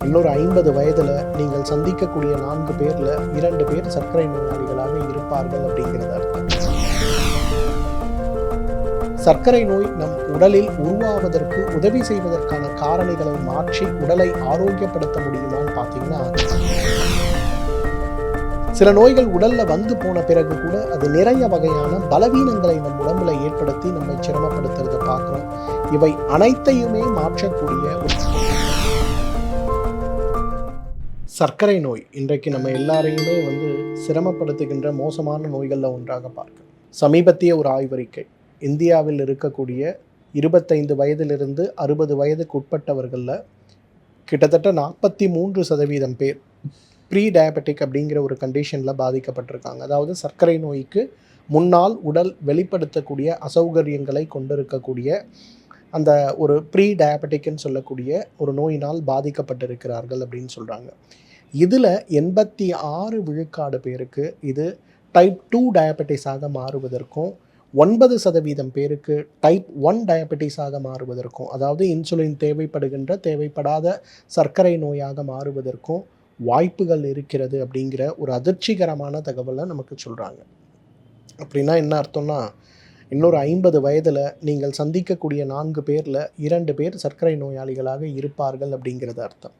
இன்னொரு ஐம்பது வயதில் நீங்கள் சந்திக்கக்கூடிய நான்கு பேரில் இரண்டு பேர் சர்க்கரை நோயாளிகளாக இருப்பார்கள் அப்படிங்கிறத அர்த்தம். சர்க்கரை நோய் நம் உடலில் உருவாவதற்கு உதவி செய்வதற்கான காரணிகளை மாற்றி உடலை ஆரோக்கியப்படுத்த முடியுமான்னு பார்த்தீங்கன்னா சில நோய்கள் உடல்ல வந்து போன பிறகு கூட அது நிறைய வகையான பலவீனங்களை நம் உடம்புல ஏற்படுத்தி நம்மை சிரமப்படுத்துறதை பார்க்குறோம். இவை அனைத்தையுமே மாற்றக்கூடிய ஒரு சர்க்கரை நோய். இன்றைக்கு நம்ம எல்லாரையுமே வந்து சிரமப்படுத்துகின்ற மோசமான நோய்களில் ஒன்றாக பார்க்க சமீபத்திய ஒரு ஆய்வறிக்கை. இந்தியாவில் இருக்கக்கூடிய இருபத்தைந்து வயதிலிருந்து அறுபது வயதுக்கு உட்பட்டவர்களில் கிட்டத்தட்ட நாற்பத்தி மூன்று சதவீதம் பேர் ப்ரீ டயபெட்டிக் அப்படிங்கிற ஒரு கண்டிஷனில் பாதிக்கப்பட்டிருக்காங்க. அதாவது சர்க்கரை நோய்க்கு முன்னால் உடல் வெளிப்படுத்தக்கூடிய அசௌகரியங்களை கொண்டிருக்கக்கூடிய அந்த ஒரு ப்ரீ டயபெட்டிக்னு சொல்லக்கூடிய ஒரு நோயினால் பாதிக்கப்பட்டிருக்கிறார்கள் அப்படின்னு சொல்கிறாங்க இதில் எண்பத்தி ஆறு விழுக்காடு பேருக்கு இது டைப் டூ டயபெட்டிஸாக மாறுவதற்கும் ஒன்பது சதவீதம் பேருக்கு டைப் ஒன் டயபெட்டிஸாக மாறுவதற்கும் அதாவது இன்சுலின் தேவைப்படுகின்ற தேவைப்படாத சர்க்கரை நோயாக மாறுவதற்கும் வாய்ப்புகள் இருக்கிறது அப்படிங்கிற ஒரு அதிர்ச்சிகரமான தகவலை நமக்கு சொல்கிறாங்க அப்படின்னா என்ன அர்த்தம்னா இன்னொரு ஐம்பது வயதில் நீங்கள் சந்திக்கக்கூடிய நான்கு பேரில் இரண்டு பேர் சர்க்கரை நோயாளிகளாக இருப்பார்கள் அப்படிங்கிறது அர்த்தம்.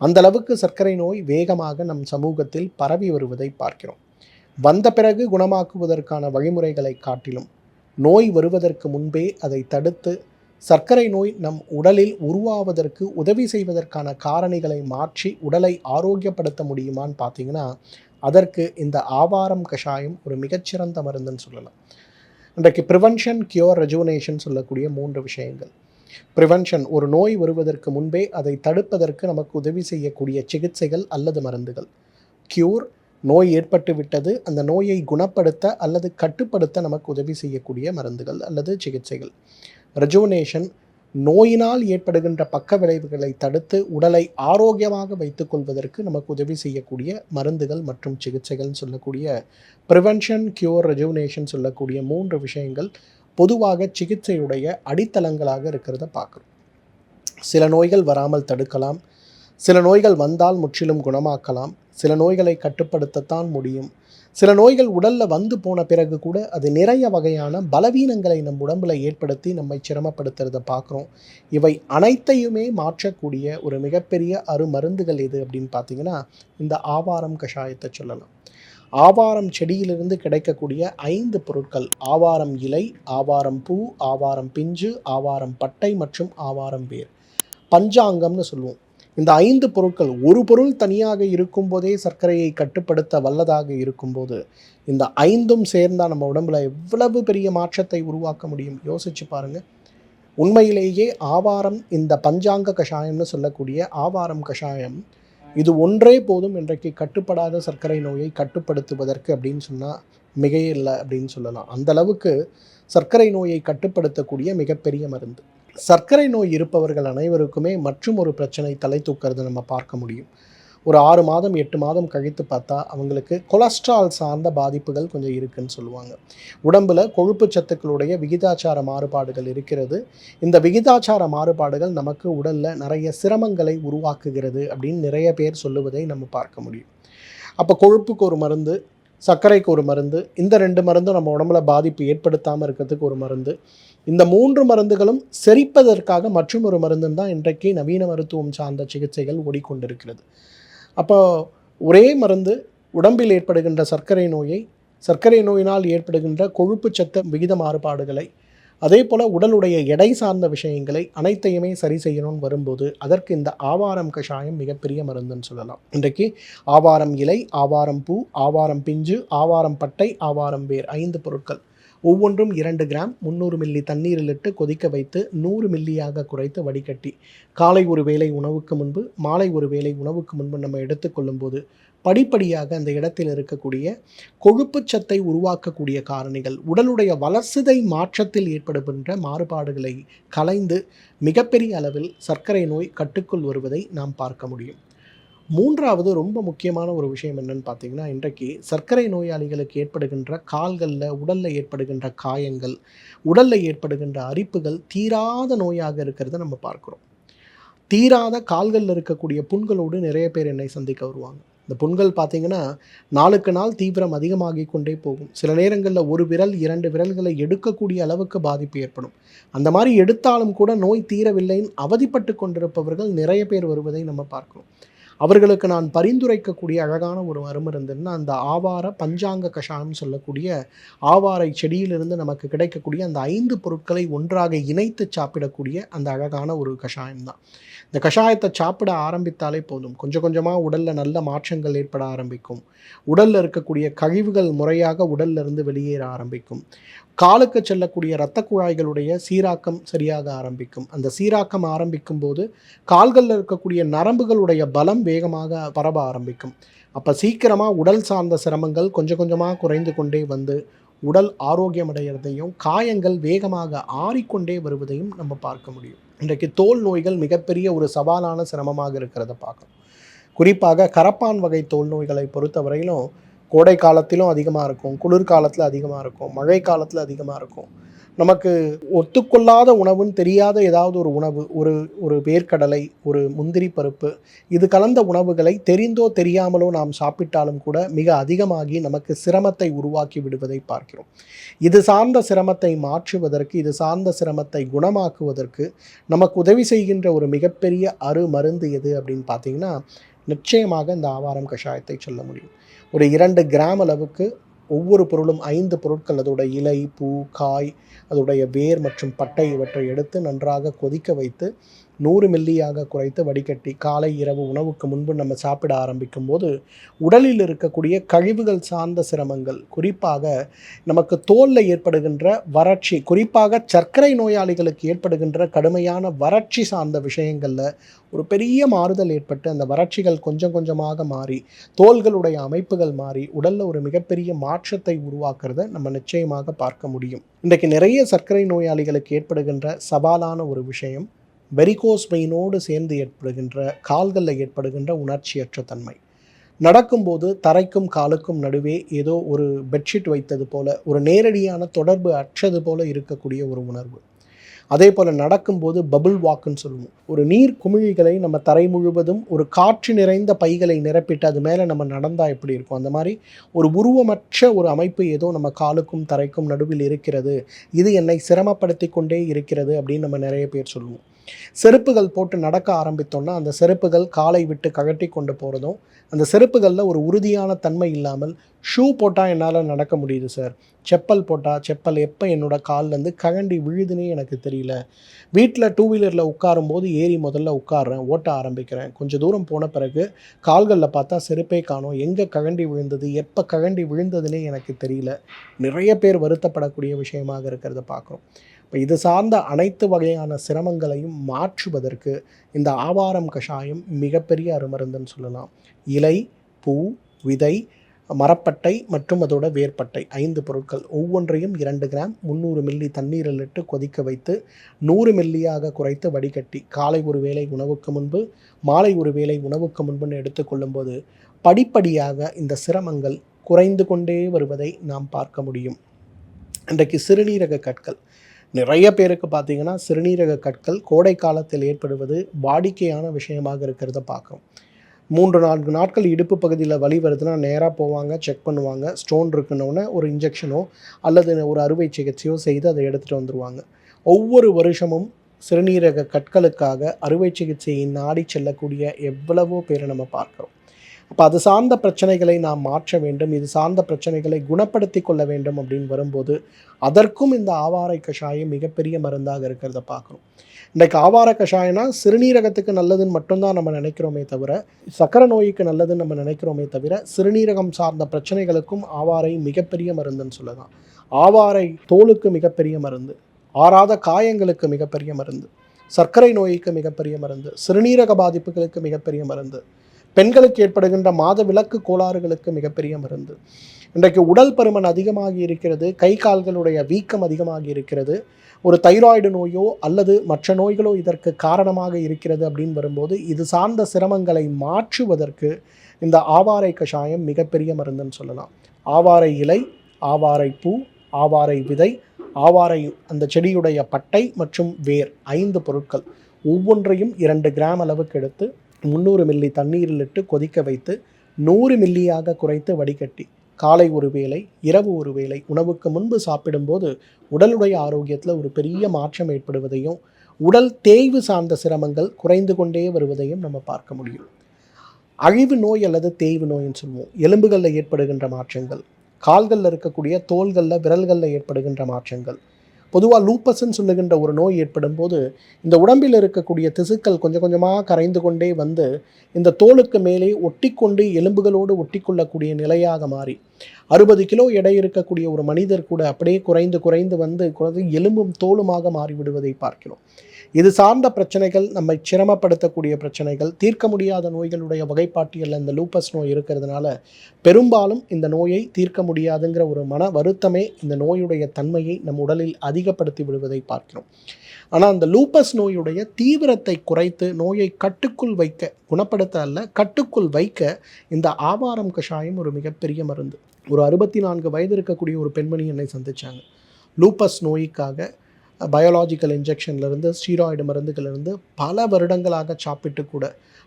அந்த அளவுக்கு சர்க்கரை நோய் வேகமாக நம் சமூகத்தில் பரவி வருவதை பார்க்கிறோம். வந்த பிறகு குணமாக்குவதற்கான வழிமுறைகளை காட்டிலும் நோய் வருவதற்கு முன்பே அதை தடுத்து சர்க்கரை நோய் நம் உடலில் உருவாவதற்கு உதவி செய்வதற்கான காரணிகளை மாற்றி உடலை ஆரோக்கியப்படுத்த முடியுமான்னு பார்த்தீங்கன்னா அதற்கு இந்த ஆவாரம் கஷாயம் ஒரு மிகச்சிறந்த மருந்துன்னு சொல்லலாம். இன்றைக்கு ப்ரிவென்ஷன் கியூர் ரெஜுவனேஷன் சொல்லக்கூடிய மூன்று விஷயங்கள். ப்ரிவென்ஷன் ஒரு நோய் வருவதற்கு முன்பே அதை தடுப்பதற்கு நமக்கு உதவி செய்யக்கூடிய சிகிச்சைகள் அல்லது மருந்துகள். க்யூர் நோய் ஏற்பட்டு விட்டது அந்த நோயை குணப்படுத்த அல்லது கட்டுப்படுத்த நமக்கு உதவி செய்யக்கூடிய மருந்துகள் அல்லது சிகிச்சைகள். ரெஜோனேஷன் நோயினால் ஏற்படுகின்ற பக்க விளைவுகளை தடுத்து உடலை ஆரோக்கியமாக வைத்துக்கொள்வதற்கு நமக்கு உதவி செய்யக்கூடிய மருந்துகள் மற்றும் சிகிச்சைகள்னு சொல்லக்கூடிய ப்ரிவென்ஷன் க்யூர் ரெஜுவனேஷன் சொல்லக்கூடிய மூன்று விஷயங்கள் பொதுவாக சிகிச்சையுடைய அடித்தளங்களாக இருக்கிறத பார்க்குறோம். சில நோய்கள் வராமல் தடுக்கலாம். சில நோய்கள் வந்தால் முற்றிலும் குணமாக்கலாம். சில நோய்களை கட்டுப்படுத்தத்தான் முடியும். சில நோய்கள் உடலில் வந்து போன பிறகு கூட அது நிறைய வகையான பலவீனங்களை நம் உடம்பில் ஏற்படுத்தி நம்மை சிரமப்படுத்துறத பார்க்குறோம். இவை அனைத்தையுமே மாற்றக்கூடிய ஒரு மிகப்பெரிய அருமருந்துகள் எது அப்படின்னு பார்த்தீங்கன்னா இந்த ஆவாரம் கஷாயத்தை சொல்லலாம். ஆவாரம் செடியிலிருந்து கிடைக்கக்கூடிய ஐந்து பொருட்கள். ஆவாரம் இலை ஆவாரம் பூ ஆவாரம் பிஞ்சு ஆவாரம் பட்டை மற்றும் ஆவாரம் வேர். பஞ்சாங்கம்னு சொல்லுவோம். இந்த ஐந்து பொருட்கள் ஒரு பொருள் தனியாக இருக்கும்போதே சர்க்கரையை கட்டுப்படுத்த வல்லதாக இருக்கும்போது இந்த ஐந்தும் சேர்ந்தால் நம்ம உடம்புல எவ்வளவு பெரிய மாற்றத்தை உருவாக்க முடியும்? யோசிச்சு பாருங்க. உண்மையிலேயே ஆவாரம் இந்த பஞ்சாங்க கஷாயம்னு சொல்லக்கூடிய ஆவாரம் கஷாயம் இது ஒன்றே போதும் இன்றைக்கு கட்டுப்படாத சர்க்கரை நோயை கட்டுப்படுத்துவதற்கு அப்படின்னு சொன்னால் மிகையே இல்லை அப்படின்னு சொல்லலாம். அந்த அளவுக்கு சர்க்கரை நோயை கட்டுப்படுத்தக்கூடிய மிகப்பெரிய மருந்து. சர்க்கரை நோய் இருப்பவர்கள் அனைவருக்குமே மற்றும் ஒரு பிரச்சனை தலை தூக்கிறது நம்ம பார்க்க முடியும். ஒரு ஆறு மாதம் எட்டு மாதம் கழித்து பார்த்தா அவங்களுக்கு கொலஸ்ட்ரால் சார்ந்த பாதிப்புகள் கொஞ்சம் இருக்குன்னு சொல்லுவாங்க. உடம்பில் கொழுப்பு சத்துக்களுடைய விகிதாச்சார மாறுபாடுகள் இருக்கிறது. இந்த விகிதாச்சார மாறுபாடுகள் நமக்கு உடலில் நிறைய சிரமங்களை உருவாக்குகிறது அப்படின்னு நிறைய பேர் சொல்லுவதை நம்ம பார்க்க முடியும். அப்போ கொழுப்புக்கு ஒரு மருந்து சர்க்கரைக்கு ஒரு மருந்து இந்த ரெண்டு மருந்தும் நம்ம உடம்புல பாதிப்பு ஏற்படுத்தாமல் இருக்கிறதுக்கு ஒரு மருந்து. இந்த மூன்று மருந்துகளும் செரிப்பதற்காக மற்றும் ஒரு மருந்து தான் இன்றைக்கு நவீன மருத்துவம் சார்ந்த சிகிச்சைகள் ஓடிக்கொண்டிருக்கிறது. அப்போ ஒரே மருந்து உடம்பில் ஏற்படுகின்ற சர்க்கரை நோயை சர்க்கரை நோயினால் ஏற்படுகின்ற கொழுப்பு சத்த விகித மாறுபாடுகளை அதே போல் உடலுடைய எடை சார்ந்த விஷயங்களை அனைத்தையுமே சரி செய்யணும்னு வரும்போது அதற்கு இந்த ஆவாரம் கஷாயம் மிகப்பெரிய மருந்துன்னு சொல்லலாம். இன்றைக்கு ஆவாரம் இலை ஆவாரம் பூ ஆவாரம் பிஞ்சு ஆவாரம் பட்டை ஆவாரம் வேர் ஐந்து பொருட்கள் ஒவ்வொன்றும் இரண்டு கிராம் முந்நூறு மில்லி தண்ணீரில் இட்டு கொதிக்க வைத்து நூறு மில்லியாக குறைத்து வடிகட்டி. காலை ஒரு வேளை உணவுக்கு முன்பு மாலை ஒரு வேளை உணவுக்கு முன்பு நம்ம எடுத்துக்கொள்ளும் போது படிப்படியாக அந்த இடத்தில் இருக்கக்கூடிய கொழுப்புச் சத்தை உருவாக்கக்கூடிய காரணிகள் உடலுடைய வளர்சிதை மாற்றத்தில் ஏற்படுகின்ற மாறுபாடுகளை கலைந்து மிகப்பெரிய அளவில் சர்க்கரை நோய் கட்டுக்குள் வருவதை நாம் பார்க்க முடியும். மூன்றாவது ரொம்ப முக்கியமான ஒரு விஷயம் என்னன்னு பார்த்தீங்கன்னா இன்றைக்கு சர்க்கரை நோயாளிகளுக்கு ஏற்படுகின்ற கால்களில் உடலில் ஏற்படுகின்ற காயங்கள் உடலில் ஏற்படுகின்ற அரிப்புகள் தீராத நோயாக இருக்கிறத நம்ம பார்க்குறோம். தீராத கால்களில் இருக்கக்கூடிய புண்களோடு நிறைய பேர் என்னை சந்திக்க வருவாங்க. இந்த புண்கள் பார்த்தீங்கன்னா நாளுக்கு நாள் தீவிரம் அதிகமாகி கொண்டே போகும். சில நேரங்களில் ஒரு விரல் இரண்டு விரல்களை எடுக்கக்கூடிய அளவுக்கு பாதிப்பு ஏற்படும். அந்த மாதிரி எடுத்தாலும் கூட நோய் தீரவில்லைன்னு அவதிப்பட்டு கொண்டிருப்பவர்கள் நிறைய பேர் வருவதை நம்ம பார்க்கிறோம். அவர்களுக்கு நான் பரிந்துரைக்கக்கூடிய அழகான ஒரு மருமருந்துன்னா அந்த ஆவார பஞ்சாங்க கஷாயம் சொல்லக்கூடிய ஆவாரை செடியிலிருந்து நமக்கு கிடைக்கக்கூடிய அந்த ஐந்து பொருட்களை ஒன்றாக இணைத்து சாப்பிடக்கூடிய அந்த அழகான ஒரு கஷாயம் தான். இந்த கஷாயத்தை சாப்பிட ஆரம்பித்தாலே போதும். கொஞ்சம் கொஞ்சமாக உடலில் நல்ல மாற்றங்கள் ஏற்பட ஆரம்பிக்கும். உடலில் இருக்கக்கூடிய கழிவுகள் முறையாக உடல்லிருந்து வெளியேற ஆரம்பிக்கும். காலுக்கு செல்லக்கூடிய இரத்த குழாய்களுடைய சீராக்கம் சரியாக ஆரம்பிக்கும். அந்த சீராக்கம் ஆரம்பிக்கும் போது கால்களில் இருக்கக்கூடிய நரம்புகளுடைய பலம் வேகமாக பரவ ஆரம்பிக்கும். அப்போ சீக்கிரமாக உடல் சார்ந்த சிரமங்கள் கொஞ்சம் கொஞ்சமாக குறைந்து கொண்டே வந்து உடல் ஆரோக்கியமடைகிறதையும் காயங்கள் வேகமாக ஆறிக்கொண்டே வருவதையும் நம்ம பார்க்க முடியும். இன்றைக்கு தோல் நோய்கள் மிகப்பெரிய ஒரு சவாலான சிரமமாக இருக்கிறத பார்க்கணும் குறிப்பாக கரப்பான் வகை தோல் நோய்களை பொறுத்தவரையிலும் கோடை காலத்திலும் அதிகமாக இருக்கும் குளிர்காலத்தில் அதிகமாக இருக்கும் மழை காலத்தில் அதிகமாக இருக்கும். நமக்கு ஒத்துக்கொள்ளாத உணவுன்னு தெரியாத ஏதாவது ஒரு உணவு ஒரு ஒரு வேர்க்கடலை ஒரு முந்திரி பருப்பு இது கலந்த உணவுகளை தெரிந்தோ தெரியாமலோ நாம் சாப்பிட்டாலும் கூட மிக அதிகமாகி நமக்கு சிரமத்தை உருவாக்கி விடுவதை பார்க்கிறோம். இது சார்ந்த சிரமத்தை மாற்றுவதற்கு இது சார்ந்த சிரமத்தை குணமாக்குவதற்கு நமக்கு உதவி செய்கின்ற ஒரு மிகப்பெரிய அரு மருந்து எது அப்படின்னு பார்த்தீங்கன்னா நிச்சயமாக இந்த ஆவாரம் கஷாயத்தை சொல்ல முடியும். ஒரு இரண்டு கிராம் அளவுக்கு ஒவ்வொரு பொருளும் ஐந்து பொருட்கள் அதோட இலை பூ காய் அதோடைய வேர் மற்றும் பட்டை இவற்றை எடுத்து நன்றாக கொதிக்க வைத்து நூறு மில்லியாக குறைத்து வடிகட்டி காலை இரவு உணவுக்கு முன்பு நம்ம சாப்பிட ஆரம்பிக்கும் போது உடலில் இருக்கக்கூடிய கழிவுகள் சார்ந்த சிரமங்கள் குறிப்பாக நமக்கு தோலில் ஏற்படுகின்ற வறட்சி குறிப்பாக சர்க்கரை நோயாளிகளுக்கு ஏற்படுகின்ற கடுமையான வறட்சி சார்ந்த விஷயங்களில் ஒரு பெரிய மாறுதல் ஏற்பட்டு அந்த வறட்சிகள் கொஞ்சம் கொஞ்சமாக மாறி தோள்களுடைய அமைப்புகள் மாறி உடலில் ஒரு மிகப்பெரிய மாற்றத்தை உருவாக்குறத நம்ம நிச்சயமாக பார்க்க முடியும். இன்றைக்கு நிறைய சர்க்கரை நோயாளிகளுக்கு ஏற்படுகின்ற சவாலான ஒரு விஷயம் வெரிகோஸ் வெயினோடு சேர்ந்து ஏற்படுகின்ற கால்களில் ஏற்படுகின்ற உணர்ச்சியற்ற தன்மை. நடக்கும்போது தரைக்கும் காலுக்கும் நடுவே ஏதோ ஒரு பெட்ஷீட் வைத்தது போல ஒரு நேரடியான தொடர்பு அற்றது போல இருக்கக்கூடிய ஒரு உணர்வு. அதே போல் நடக்கும்போது பபுள் வாக்குன்னு சொல்லுவோம். ஒரு நீர் குமிழிகளை நம்ம தரை முழுவதும் ஒரு காற்று நிறைந்த பைகளை நிரப்பிட்டு அது மேலே நம்ம நடந்தால் எப்படி இருக்கும்? அந்த மாதிரி ஒரு உருவமற்ற ஒரு அமைப்பு ஏதோ நம்ம காலுக்கும் தரைக்கும் நடுவில் இருக்கிறது. இது என்னை சிரமப்படுத்தி கொண்டே இருக்கிறது அப்படின்னு நம்ம நிறைய பேர் சொல்லுவோம். செருப்புகள் போட்டு நடக்க ஆரம்பித்தோன்னா அந்த செருப்புகள் காலை விட்டு கழட்டி கொண்டு போகிறதும் அந்த செருப்புகளில் ஒரு உறுதியான தன்மை இல்லாமல் ஷூ போட்டால் என்னால் நடக்க முடியுது சார். செப்பல் போட்டால் செப்பல் எப்போ என்னோட கால்லேருந்து கழண்டி விழுதுன்னே எனக்கு தெரியல. வீட்டில் டூ வீலரில் உட்காரும் போது ஏறி முதல்ல உட்காடுறேன் ஓட்ட ஆரம்பிக்கிறேன். கொஞ்சம் தூரம் போன பிறகு கால்களில் பார்த்தா செருப்பே காணும். எங்கே கழண்டி விழுந்தது எப்போ கழண்டி விழுந்ததுன்னே எனக்கு தெரியல. நிறைய பேர் வருத்தப்படக்கூடிய விஷயமாக இருக்கிறத பார்க்குறோம். இப்போ இது சார்ந்த அனைத்து வகையான சிரமங்களையும் மாற்றுவதற்கு இந்த ஆவாரம் கஷாயம் மிகப்பெரிய அருமருந்துன்னு சொல்லலாம். இலை பூ விதை மரப்பட்டை மற்றும் அதோட வேர்ப்பட்டை ஐந்து பொருட்கள். ஒவ்வொன்றையும் இரண்டு கிராம் முந்நூறு மில்லி தண்ணீரில் இட்டு கொதிக்க வைத்து நூறு மில்லியாக குறைத்து வடிகட்டி காலை ஒரு வேளை உணவுக்கு முன்பு மாலை ஒரு வேளை உணவுக்கு முன்புன்னு எடுத்துக்கொள்ளும்போது படிப்படியாக இந்த சிரமங்கள் குறைந்து கொண்டே வருவதை நாம் பார்க்க முடியும். இன்றைக்கு சிறுநீரக கற்கள். நிறைய பேருக்கு பார்த்தீங்கன்னா சிறுநீரக கற்கள் கோடை காலத்தில் ஏற்படுவது வாடிக்கையான விஷயமாக இருக்கிறத பார்க்குறோம். மூன்று நான்கு நாட்கள் இடுப்பு பகுதியில் வலி வருதுன்னா நேராக போவாங்க செக் பண்ணுவாங்க. ஸ்டோன் இருக்குன்னொன்னே ஒரு இன்ஜெக்ஷனோ அல்லது ஒரு அறுவை சிகிச்சையோ செய்து அதை எடுத்துகிட்டு வந்துடுவாங்க ஒவ்வொரு வருஷமும் சிறுநீரக கற்களுக்காக அறுவை சிகிச்சையை நாடி செல்லக்கூடிய எவ்வளவோ பேரை நம்ம பார்க்குறோம். அப்போ அது சார்ந்த பிரச்சனைகளை நாம் மாற்ற வேண்டும் இது சார்ந்த பிரச்சனைகளை குணப்படுத்தி கொள்ள வேண்டும் அப்படின்னு வரும்போது அதற்கும் இந்த ஆவாரை கஷாயம் மிகப்பெரிய மருந்தாக இருக்கிறத பார்க்குறோம். இன்றைக்கு ஆவார கஷாயம்னா சிறுநீரகத்துக்கு நல்லதுன்னு மட்டும்தான் நம்ம நினைக்கிறோமே தவிர சக்கரை நோய்க்கு நல்லதுன்னு நம்ம நினைக்கிறோமே தவிர சிறுநீரகம் சார்ந்த பிரச்சனைகளுக்கும் ஆவாரை மிகப்பெரிய மருந்துன்னு சொல்லலாம். ஆவாரை தோலுக்கு மிகப்பெரிய மருந்து ஆறாத காயங்களுக்கு மிகப்பெரிய மருந்து சர்க்கரை நோய்க்கு மிகப்பெரிய மருந்து சிறுநீரக பாதிப்புகளுக்கு மிகப்பெரிய மருந்து பெண்களுக்கு ஏற்படுகின்ற மாத விளக்கு கோளாறுகளுக்கு மிகப்பெரிய மருந்து. இன்றைக்கு உடல் பருமன் அதிகமாகி இருக்கிறது கை கால்களுடைய வீக்கம் அதிகமாகி இருக்கிறது ஒரு தைராய்டு நோயோ அல்லது மற்ற நோய்களோ இதற்கு காரணமாக இருக்கிறது அப்படின்னு வரும்போது இது சார்ந்த சிரமங்களை மாற்றுவதற்கு இந்த ஆவாரை கஷாயம் மிகப்பெரிய மருந்துன்னு சொல்லலாம். ஆவாரை இலை ஆவாரை பூ ஆவாரை விதை ஆவாரை அந்த செடியுடைய பட்டை மற்றும் வேர் ஐந்து பொருட்கள் ஒவ்வொன்றையும் இரண்டு கிராம் அளவுக்கு எடுத்து முந்நூறு மில்லி தண்ணீரில் இட்டு கொதிக்க வைத்து நூறு மில்லியாக குறைத்து வடிகட்டி காலை ஒரு வேளை இரவு ஒரு வேளை உணவுக்கு முன்பு சாப்பிடும்போது உடலுடைய ஆரோக்கியத்தில் ஒரு பெரிய மாற்றம் ஏற்படுவதையும் உடல் தேய்வு சார்ந்த சிரமங்கள் குறைந்து கொண்டே வருவதையும் நம்ம பார்க்க முடியும். அழிவு நோய் அல்லது தேய்வு நோய்னு சொல்லுவோம். எலும்புகளில் ஏற்படுகின்ற மாற்றங்கள் கால்களில் இருக்கக்கூடிய தோள்களில் விரல்களில் ஏற்படுகின்ற மாற்றங்கள் பொதுவாக லூப்பஸ்ன்னு சொல்லுகின்ற ஒரு நோய் ஏற்படும் போது இந்த உடம்பில் இருக்கக்கூடிய திசுக்கள் கொஞ்சம் கொஞ்சமாக கரைந்து கொண்டே வந்து இந்த தோலுக்கு மேலே ஒட்டிக்கொண்டு எலும்புகளோடு ஒட்டிக்கொள்ளக்கூடிய நிலையாக மாறி அறுபது கிலோ எடை இருக்கக்கூடிய ஒரு மனிதர் கூட அப்படியே குறைந்து குறைந்து வந்து குறைந்து எலும்பும் தோலுமாக மாறிவிடுவதை பார்க்கிறோம். இது சார்ந்த பிரச்சனைகள் நம்மை சிரமப்படுத்தக்கூடிய பிரச்சனைகள் தீர்க்க முடியாத நோய்களுடைய வகைப்பாட்டியலில் இந்த லூப்பஸ் நோய் இருக்கிறதுனால பெரும்பாலும் இந்த நோயை தீர்க்க முடியாதுங்கிற ஒரு மன வருத்தமே இந்த நோயுடைய தன்மையை நம் உடலில் அதிகப்படுத்தி விடுவதை பார்க்கிறோம். ஆனால் அந்த லூப்பஸ் நோயுடைய தீவிரத்தை குறைத்து நோயை கட்டுக்குள் வைக்க குணப்படுத்த அல்ல கட்டுக்குள் வைக்க இந்த ஆவாரம் கஷாயம் ஒரு மிகப்பெரிய மருந்து. ஒரு அறுபத்தி நான்கு வயது இருக்கக்கூடிய ஒரு பெண்மணி என்னை சந்திச்சாங்க. லூப்பஸ் நோய்க்காக பயாலாஜிக்கல் இன்ஜெக்ஷன்லேருந்து ஸ்டீராய்டு மருந்துகளிலிருந்து பல வருடங்களாக சாப்பிட்டு கூட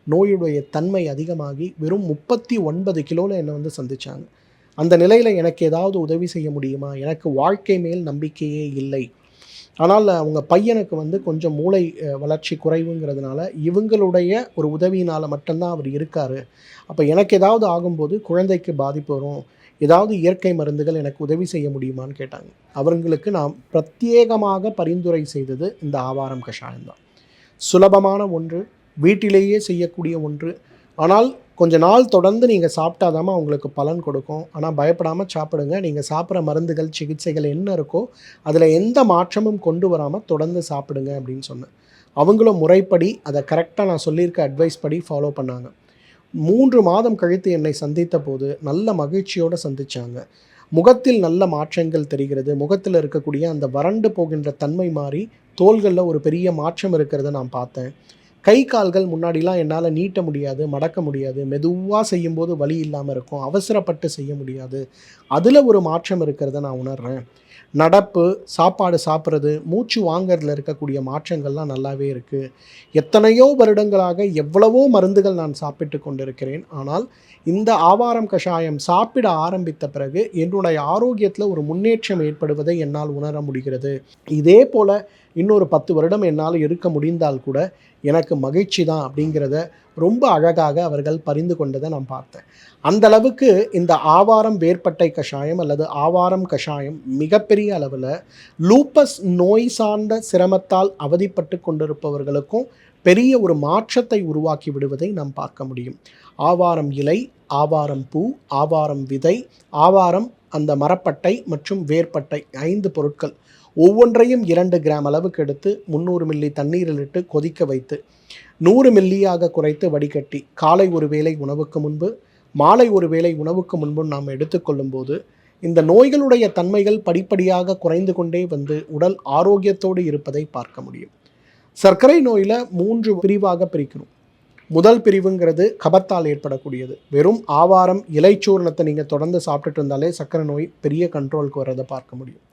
நோயுடைய தன்மை அதிகமாகி வெறும் முப்பத்தி ஒன்பது கிலோவில் என்னை வந்து சந்திச்சாங்க. அந்த நிலையில் எனக்கு ஏதாவது உதவி செய்ய முடியுமா? எனக்கு வாழ்க்கை மேல் நம்பிக்கையே இல்லை. ஆனால் அவங்க பையனுக்கு வந்து கொஞ்சம் மூளை வளர்ச்சி குறைவுங்கிறதுனால இவங்களுடைய ஒரு உதவியினால் மட்டும்தான் அவர் இருக்கார். அப்போ எனக்கு ஏதாவது ஆகும்போது குழந்தைக்கு பாதிப்பு வரும் ஏதாவது இயற்கை மருந்துகள் எனக்கு உதவி செய்ய முடியுமான்னு கேட்டாங்க. அவங்களுக்கு நாம் பிரத்யேகமாக பரிந்துரை செய்தது இந்த ஆவாரம் கஷாயம் தான் சுலபமான ஒன்று வீட்டிலேயே செய்யக்கூடிய ஒன்று. ஆனால் கொஞ்ச நாள் தொடர்ந்து நீங்கள் சாப்பிட்டாதாம அவங்களுக்கு பலன் கொடுக்கும். ஆனால் பயப்படாமல் சாப்பிடுங்க. நீங்கள் சாப்பிட்ற மருந்துகள் சிகிச்சைகள் என்ன இருக்கோ அதில் எந்த மாற்றமும் கொண்டு வராமல் தொடர்ந்து சாப்பிடுங்க அப்படின்னு சொன்னேன். அவங்களும் முறைப்படி அதை கரெக்டாக நான் சொல்லியிருக்க அட்வைஸ் படி ஃபாலோ பண்ணாங்க. மூன்று மாதம் கழித்து என்னை சந்தித்த போது நல்ல மகிழ்ச்சியோடு சந்திச்சாங்க. முகத்தில் நல்ல மாற்றங்கள் தெரிகிறது. முகத்தில் இருக்கக்கூடிய அந்த வறண்டு போகின்ற தன்மை மாறி தோள்களில் ஒரு பெரிய மாற்றம் இருக்கிறத நான் பார்த்தேன். கை கால்கள் முன்னாடிலாம் என்னால் நீட்ட முடியாது மடக்க முடியாது. மெதுவாக செய்யும்போது வலி இல்லாமல் இருக்கும். அவசரப்பட்டு செய்ய முடியாது. அதில் ஒரு மாற்றம் இருக்கிறத நான் உணர்றேன். நடப்பு சாப்பாடு சாப்பிட்றது மூச்சு வாங்கிறதுல இருக்கக்கூடிய மாற்றங்கள்லாம் நல்லாவே இருக்குது எத்தனையோ வருடங்களாக எவ்வளவோ மருந்துகள் நான் சாப்பிட்டு கொண்டிருக்கிறேன். ஆனால் இந்த ஆவாரம் கஷாயம் சாப்பிட ஆரம்பித்த பிறகு என்னுடைய ஆரோக்கியத்தில் ஒரு முன்னேற்றம் ஏற்படுவதை என்னால் உணர முடிகிறது. இதே போல் இன்னொரு பத்து வருடம் என்னால் இருக்க முடிந்தால் கூட எனக்கு மகிழ்ச்சி தான் அப்படிங்கிறத ரொம்ப அழகாக அவர்கள் பரிந்து கொண்டதை நான் பார்த்தேன். அந்த அளவுக்கு இந்த ஆவாரம் வேர்பட்டை கஷாயம் அல்லது ஆவாரம் கஷாயம் மிகப்பெரிய அளவில் லூப்பஸ் நோய் சார்ந்த சிரமத்தால் அவதிப்பட்டு கொண்டிருப்பவர்களுக்கும் பெரிய ஒரு மாற்றத்தை உருவாக்கி விடுவதை நாம் பார்க்க முடியும். ஆவாரம் இலை ஆவாரம் பூ ஆவாரம் விதை ஆவாரம் அந்த மரப்பட்டை மற்றும் வேர்பட்டை ஐந்து பொருட்கள். ஒவ்வொன்றையும் இரண்டு கிராம் அளவுக்கு எடுத்து முந்நூறு மில்லி தண்ணீரில் இட்டு கொதிக்க வைத்து நூறு மில்லியாக குறைத்து வடிகட்டி காலை ஒரு வேளை உணவுக்கு முன்பு மாலை ஒரு வேளை உணவுக்கு முன்பு நாம் எடுத்துக்கொள்ளும்போது இந்த நோய்களுடைய தன்மைகள் படிப்படியாக குறைந்து கொண்டே வந்து உடல் ஆரோக்கியத்தோடு இருப்பதை பார்க்க முடியும். சர்க்கரை நோயில் மூன்று பிரிவாக பிரிக்கணும். முதல் பிரிவுங்கிறது கபத்தால் ஏற்படக்கூடியது. வெறும் ஆவாரம் இலைச்சூர்ணத்தை நீங்கள் தொடர்ந்து சாப்பிட்டுட்டு இருந்தாலே சர்க்கரை நோய் பெரிய கண்ட்ரோலுக்கு வர்றதை பார்க்க முடியும்.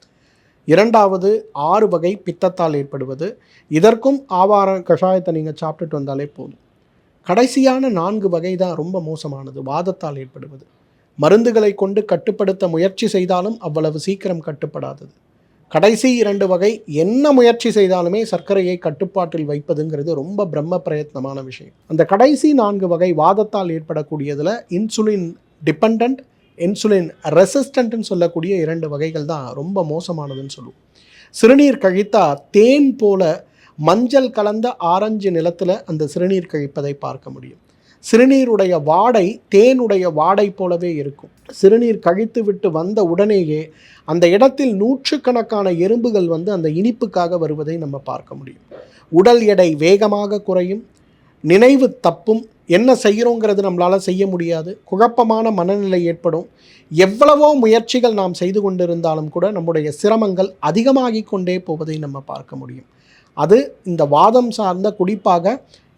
இரண்டாவது ஆறு வகை பித்தத்தால் ஏற்படுவது. இதற்கும் ஆவார கஷாயத்தை நீங்கள் சாப்பிட்டுட்டு வந்தாலே போதும். கடைசியான நான்கு வகை தான் ரொம்ப மோசமானது வாதத்தால் ஏற்படுவது. மருந்துகளை கொண்டு கட்டுப்படுத்த முயற்சி செய்தாலும் அவ்வளவு சீக்கிரம் கட்டுப்படாதது. கடைசி இரண்டு வகை என்ன முயற்சி செய்தாலுமே சர்க்கரையை கட்டுப்பாட்டில் வைப்பதுங்கிறது ரொம்ப பிரம்ம பிரயத்னமான விஷயம். அந்த கடைசி நான்கு வகை வாதத்தால் ஏற்படக்கூடியதில் இன்சுலின் டிபெண்ட் இன்சுலின் ரெசிஸ்டன்ட்னு சொல்லக்கூடிய இரண்டு வகைகள் தான் ரொம்ப மோசமானதுன்னு சொல்லுவோம். சிறுநீர் கழித்தா தேன் போல மஞ்சள் கலந்த ஆரஞ்சு நிலத்தில் அந்த சிறுநீர் கழிப்பதை பார்க்க முடியும். சிறுநீருடைய வாடை தேனுடைய வாடை போலவே இருக்கும். சிறுநீர் கழித்து விட்டு வந்த உடனேயே அந்த இடத்தில் நூற்றுக்கணக்கான எறும்புகள் வந்து அந்த இனிப்புக்காக வருவதை நம்ம பார்க்க முடியும். உடல் எடை வேகமாக குறையும். நினைவு தப்பும் என்ன செய்கிறோங்கிறது நம்மளால் செய்ய முடியாது. குழப்பமான மனநிலை ஏற்படும். எவ்வளவோ முயற்சிகள் நாம் செய்து கொண்டிருந்தாலும் கூட நம்முடைய சிரமங்கள் அதிகமாகி கொண்டே போவதை நம்ம பார்க்க முடியும். அது இந்த வாதம் சார்ந்த குறிப்பாக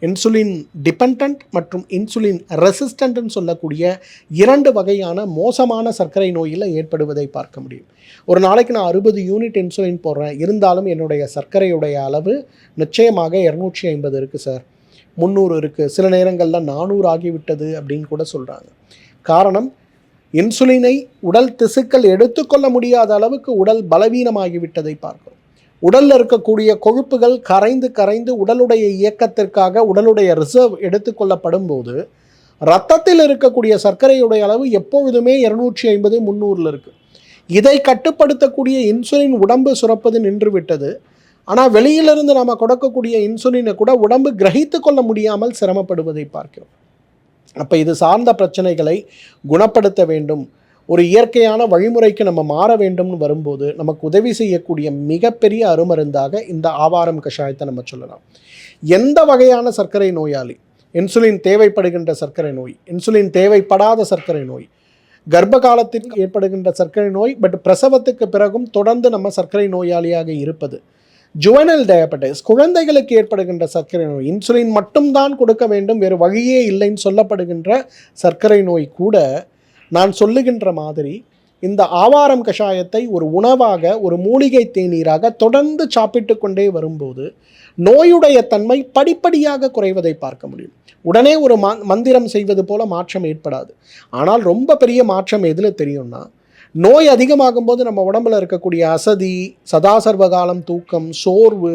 இன்சுலின் டிபெண்ட் மற்றும் இன்சுலின் ரெசிஸ்டன்ட்னு சொல்லக்கூடிய இரண்டு வகையான மோசமான சர்க்கரை நோயில் ஏற்படுவதை பார்க்க முடியும். ஒரு நாளைக்கு நான் அறுபது யூனிட் இன்சுலின் போடுறேன். இருந்தாலும் என்னுடைய சர்க்கரையுடைய அளவு நிச்சயமாக இரநூற்றி ஐம்பது இருக்குது சார். முந்நூறு இருக்குது சில நேரங்களில் நானூறு ஆகிவிட்டது அப்படின்னு கூட சொல்கிறாங்க காரணம் இன்சுலினை உடல் திசுக்கள் எடுத்துக்கொள்ள முடியாத அளவுக்கு உடல் பலவீனமாகிவிட்டதை பார்க்கிறோம். உடலில் இருக்கக்கூடிய கொழுப்புகள் கரைந்து கரைந்து உடலுடைய இயக்கத்திற்காக உடலுடைய ரிசர்வ் எடுத்துக்கொள்ளப்படும் போது ரத்தத்தில் இருக்கக்கூடிய சர்க்கரையுடைய அளவு எப்பொழுதுமே இருநூற்றி ஐம்பது முந்நூறில் இருக்குது இதை கட்டுப்படுத்தக்கூடிய இன்சுலின் உடம்பு சுரப்பது நின்று விட்டது ஆனால் வெளியிலிருந்து நாம் கொடுக்கக்கூடிய இன்சுலினை கூட உடம்பு கிரகித்து கொள்ள முடியாமல் சிரமப்படுவதை பார்க்கிறோம். அப்போ இது சார்ந்த பிரச்சனைகளை குணப்படுத்த வேண்டும். ஒரு இயற்கையான வழிமுறைக்கு நம்ம மாற வேண்டும்னு வரும்போது நமக்கு உதவி செய்யக்கூடிய மிகப்பெரிய அருமருந்தாக இந்த ஆவாரம் கஷாயத்தை நம்ம சொல்லலாம். எந்த வகையான சர்க்கரை நோயாளி இன்சுலின் தேவைப்படுகின்ற சர்க்கரை நோய் இன்சுலின் தேவைப்படாத சர்க்கரை நோய் கர்ப்ப காலத்திற்கு ஏற்படுகின்ற சர்க்கரை நோய் பட் பிரசவத்துக்கு பிறகும் தொடர்ந்து நம்ம சர்க்கரை நோயாளியாக இருப்பது ஜுவனல் டயபெட்டிஸ் குழந்தைகளுக்கு ஏற்படுகின்ற சர்க்கரை நோய் இன்சுலின் மட்டும்தான் கொடுக்க வேண்டும் வேறு வழியே இல்லைன்னு சொல்லப்படுகின்ற சர்க்கரை நோய் கூட நான் சொல்லுகின்ற மாதிரி இந்த ஆவாரம் கஷாயத்தை ஒரு உணவாக ஒரு மூலிகை தேநீராக தொடர்ந்து சாப்பிட்டு கொண்டே வரும்போது நோயுடைய தன்மை படிப்படியாக குறைவதை பார்க்க முடியும். உடனே ஒரு மந்திரம் செய்வது போல மாற்றம் ஏற்படாது. ஆனால் ரொம்ப பெரிய மாற்றம் எதில் தெரியும்னா நோய் அதிகமாகும் போது நம்ம உடம்புல இருக்கக்கூடிய அசதி சதாசர்வகாலம் தூக்கம் சோர்வு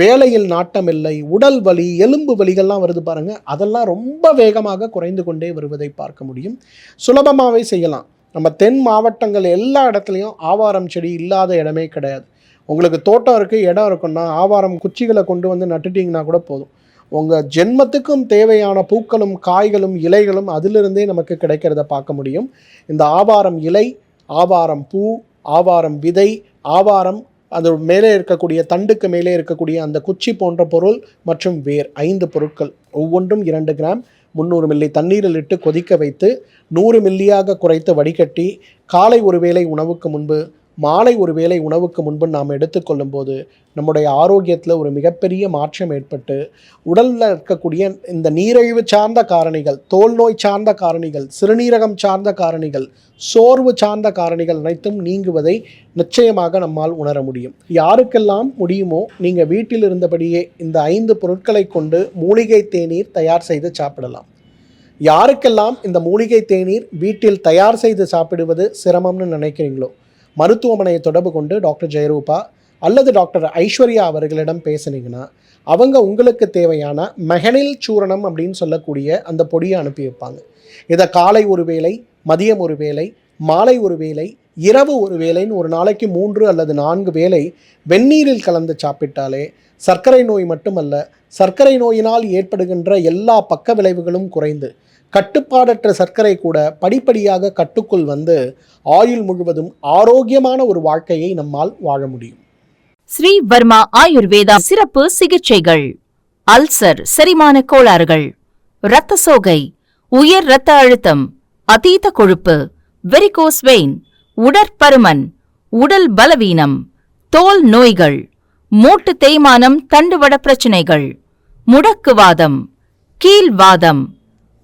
வேலையில் நாட்டமில்லை உடல் வலி எலும்பு வலிகள்லாம் வருது பாருங்க. அதெல்லாம் ரொம்ப வேகமாக குறைந்து கொண்டே வருவதை பார்க்க முடியும். சுலபமாகவே செய்யலாம். நம்ம தென் மாவட்டங்கள் எல்லா இடத்துலையும் ஆவாரம் செடி இல்லாத இடமே கிடையாது. உங்களுக்கு தோட்டம் இருக்குது இடம் இருக்குன்னா ஆவாரம் குச்சிகளை கொண்டு வந்து நட்டுட்டிங்கன்னா கூட போதும். உங்கள் ஜென்மத்துக்கும் தேவையான பூக்களும் காய்களும் இலைகளும் அதிலிருந்தே நமக்கு கிடைக்கிறத பார்க்க முடியும். இந்த ஆவாரம் இலை ஆவாரம் பூ ஆவாரம் விதை ஆவாரம் அது மேலே இருக்கக்கூடிய தண்டுக்கு மேலே இருக்கக்கூடிய அந்த குச்சி போன்ற பொருள் மற்றும் வேர் ஐந்து பொருட்கள். ஒவ்வொன்றும் இரண்டு கிராம். முந்நூறு மில்லி தண்ணீரில் இட்டு கொதிக்க வைத்து நூறு மில்லியாக குறைத்து வடிகட்டி காலை ஒரு வேளை உணவுக்கு முன்பு மாலை ஒரு வேளை உணவுக்கு முன்பு நாம் எடுத்துக்கொள்ளும் போது நம்முடைய ஆரோக்கியத்தில் ஒரு மிகப்பெரிய மாற்றம் ஏற்பட்டு உடலில் இருக்கக்கூடிய இந்த நீரிழிவு சார்ந்த காரணிகள் தோல் நோய் சார்ந்த காரணிகள் சிறுநீரகம் சார்ந்த காரணிகள் சோர்வு சார்ந்த காரணிகள் அனைத்தும் நீங்குவதை நிச்சயமாக நம்மால் உணர முடியும். யாருக்கெல்லாம் முடியுமோ நீங்கள் வீட்டில் இருந்தபடியே இந்த ஐந்து பொருட்களை கொண்டு மூலிகை தேநீர் தயார் செய்து சாப்பிடலாம். யாருக்கெல்லாம் இந்த மூலிகை தேநீர் வீட்டில் தயார் செய்து சாப்பிடுவது சிரமம்னு நினைக்கிறீங்களோ மருத்துவமனையை தொடர்பு கொண்டு டாக்டர் ஜெயரூபா அல்லது டாக்டர் ஐஸ்வர்யா அவர்களிடம் பேசுனீங்கன்னா அவங்க உங்களுக்கு தேவையான மெகனில் சூரணம் அப்படின்னு சொல்லக்கூடிய அந்த பொடியை அனுப்பி வைப்பாங்க. இதை காலை ஒரு வேளை மதியம் ஒரு வேளை மாலை ஒரு வேளை இரவு ஒரு வேளைன்னு ஒரு நாளைக்கு மூன்று அல்லது நான்கு வேளை வெந்நீரில் கலந்து சாப்பிட்டாலே சர்க்கரை நோய் மட்டுமல்ல சர்க்கரை நோயினால் ஏற்படுகின்ற எல்லா பக்க விளைவுகளும் குறைந்து கட்டுப்பாடற்ற சர்க்கரை கூட படிப்படியாக கட்டுக்குள் வந்து ஆயுள் முழுவதும் ஆரோக்கியமான ஒரு வாழ்க்கையை நம்மால் வாழ முடியும். ஸ்ரீ வர்மா ஆயுர்வேதா சிறப்பு சிகிச்சைகள். அல்சர் செரிமான கோளாறுகள். இரத்த சோகை உயர் இரத்த அழுத்தம் அதீத கொழுப்பு வெரிகோஸ் வெயின் உடற்பருமன் உடல் பலவீனம் தோல் நோய்கள் மூட்டு தேய்மானம் தண்டுவட பிரச்சினைகள் முடக்குவாதம் கீழ்வாதம்